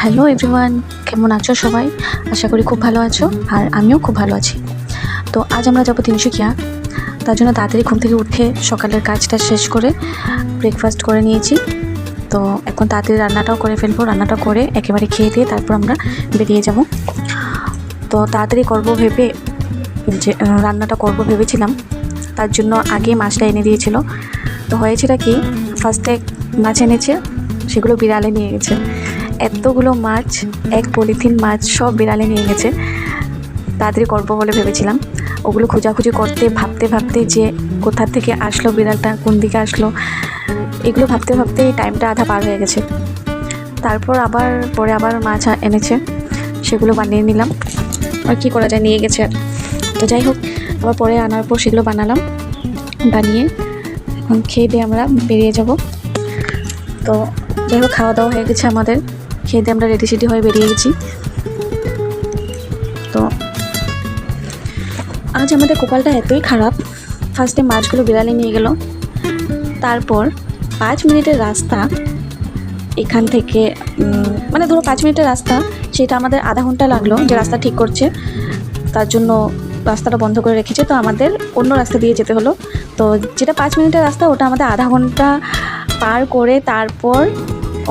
Hello everyone, কেমন আছো সবাই? আশা করি খুব ভালো আছো, আর আমিও খুব ভালো আছি। তো আজ আমরা যাব তিনসুকিয়া। তার জন্য তাড়াতাড়ি ঘুম থেকে উঠে সকালের কাজটা শেষ করে ব্রেকফাস্ট করে নিয়েছি। তো এখন তাড়াতাড়ি রান্নাটাও করে ফেলব, রান্নাটা করে একেবারে খেয়ে দিয়ে তারপর আমরা বেরিয়ে যাব। তো তাড়াতাড়ি করব ভেবে, যে রান্নাটা করব ভেবেছিলাম। তার জন্য আগে মাছটা এনে দিয়েছিল। তো হয়েছেটা কি ফার্স্টে মাছ এনেছে, সেগুলো বিড়ালে নিয়ে গেছে। এতগুলো মাছ, এক পলিথিন মাছ সব বিড়ালে নিয়ে গেছে। তাড়াতাড়ি করব বলে ভেবেছিলাম। ওগুলো খোঁজাখুঁজি করতে, ভাবতে ভাবতে যে কোথা থেকে আসলো, বিড়ালটা কোন দিকে আসলো, এগুলো ভাবতে ভাবতে টাইমটা আধা পার হয়ে গেছে। তারপর আবার, পরে আবার মাছ এনেছে। সেগুলো বানিয়ে নিলাম। আর কী করা যায়, নিয়ে গেছে। আর তো যাই হোক, আবার পরে আনার পর সেগুলো বানালাম। বানিয়ে এখন খেয়ে দিয়ে আমরা বেরিয়ে যাব। তো যাই হোক, খাওয়া দাওয়া হয়ে গেছে আমাদের। খেয়ে আমরা রেডি সেডি হয়ে বেরিয়ে গেছি। তো আজ আমাদের কপালটা এতই খারাপ ফার্স্টে মাছগুলো বিড়ালে নিয়ে গেল। তারপর পাঁচ মিনিটের রাস্তা এখান থেকে মানে ধরো পাঁচ মিনিটের রাস্তা, সেটা আমাদের আধা ঘণ্টা লাগল যে রাস্তা ঠিক করছে। তার জন্য রাস্তাটা বন্ধ করে রেখেছে। তো আমাদের অন্য রাস্তা দিয়ে যেতে হলো। তো যেটা পাঁচ মিনিটের রাস্তা, ওটা আমাদের আধা ঘণ্টা পার করে তারপর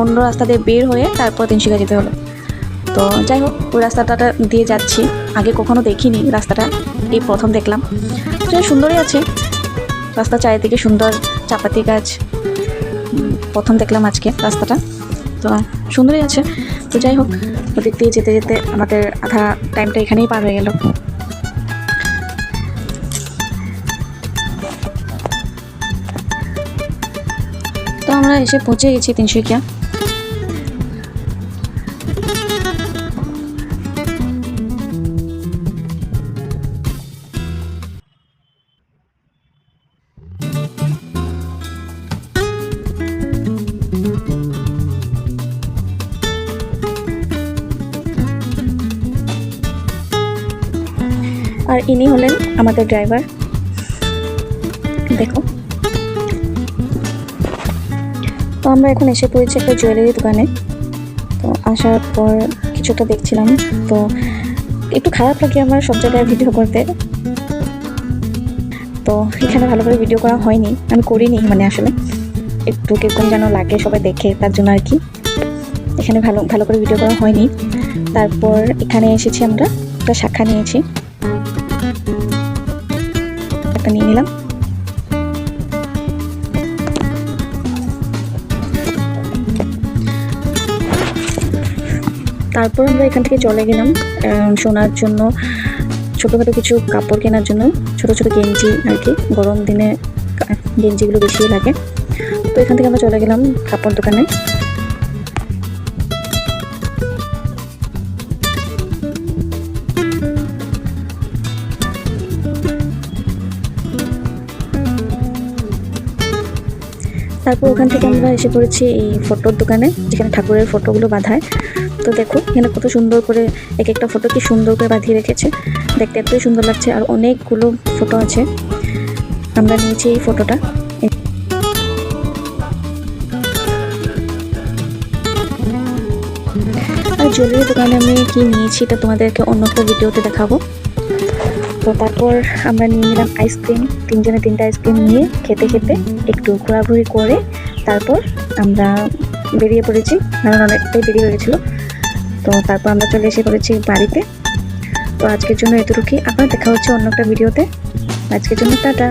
অন্য রাস্তা দিয়ে বের হয়ে তারপর তিনশিকা যেতে হলো তো যাই হোক, ওই রাস্তাটা দিয়ে যাচ্ছি। আগে কখনো দেখিনি রাস্তাটা, এই প্রথম দেখলাম। তো সুন্দরই আছে। রাস্তা চারিদিকে সুন্দর চাপাতি গাছ। প্রথম দেখলাম আজকে রাস্তাটা। তো সুন্দরই আছে। তো যাই হোক, ওদিক দিয়ে যেতে যেতে আমাদের আধা টাইমটা এখানেই পার হয়ে গেল। তো আমরা এসে পৌঁছে গেছি তিনসুকিয়া আর ইনি হলেন আমাদের ড্রাইভার। দেখো। তো আমরা এখন এসে পড়েছি একটা জুয়েলারি দোকানে। তো আসার পর কিছুটা দেখছিলাম। তো একটু খারাপ লাগে আমার সব জায়গায় ভিডিও করতে। তো এখানে ভালো করে ভিডিও করা হয়নি। আমি করিনি মানে আসলে। একটু কীরকম যেন লাগে সবাই দেখে, তার জন্য আর কি। এখানে ভালো ভালো করে ভিডিও করা হয়নি। তারপর এখানে এসেছি আমরা, একটা শাখা নিয়েছি। নিয়ে নিলাম। তারপর আমরা এখান থেকে চলে গেলাম সোনার জন্য, ছোটোখাটো কিছু কাপড় কেনার জন্য, ছোট ছোট গেঞ্জি আর কি, গরম দিনে গেঞ্জিগুলো বেশি লাগে। তো এখান থেকে আমরা চলে গেলাম কাপড় দোকানে। তারপর ওখান থেকে আমরা এসে পড়েছি এই ফটোর দোকানে, যেখানে ঠাকুরের ফটোগুলো বাঁধায়। তো দেখো, এখানে কত সুন্দর করে এক একটা ফটো কি সুন্দর করে বাঁধিয়ে রেখেছে। দেখতে এতই সুন্দর লাগছে, আর অনেকগুলো ফটো আছে। আমরা নিয়েছি এই ফটোটা। আর জুয়েলারি দোকানে আমি কি নিয়েছি এটা তোমাদেরকে অন্য একটা ভিডিওতে দেখাবো। তো তারপর আমরা নিয়ে নিলাম আইসক্রিম তিনজনে তিনটা আইসক্রিম নিয়ে খেতে খেতে একটু ঘোরাঘুরি করে তারপর আমরা বেরিয়ে পড়েছি। কারণ অনেকটাই বেরিয়ে হয়ে গেছিল। তো তারপর আমরা চলে এসে পড়েছি বাড়িতে। তো আজকের জন্য এতটুকুই। আবার দেখা হচ্ছে অন্য একটা ভিডিওতে। আজকের জন্য টাটা।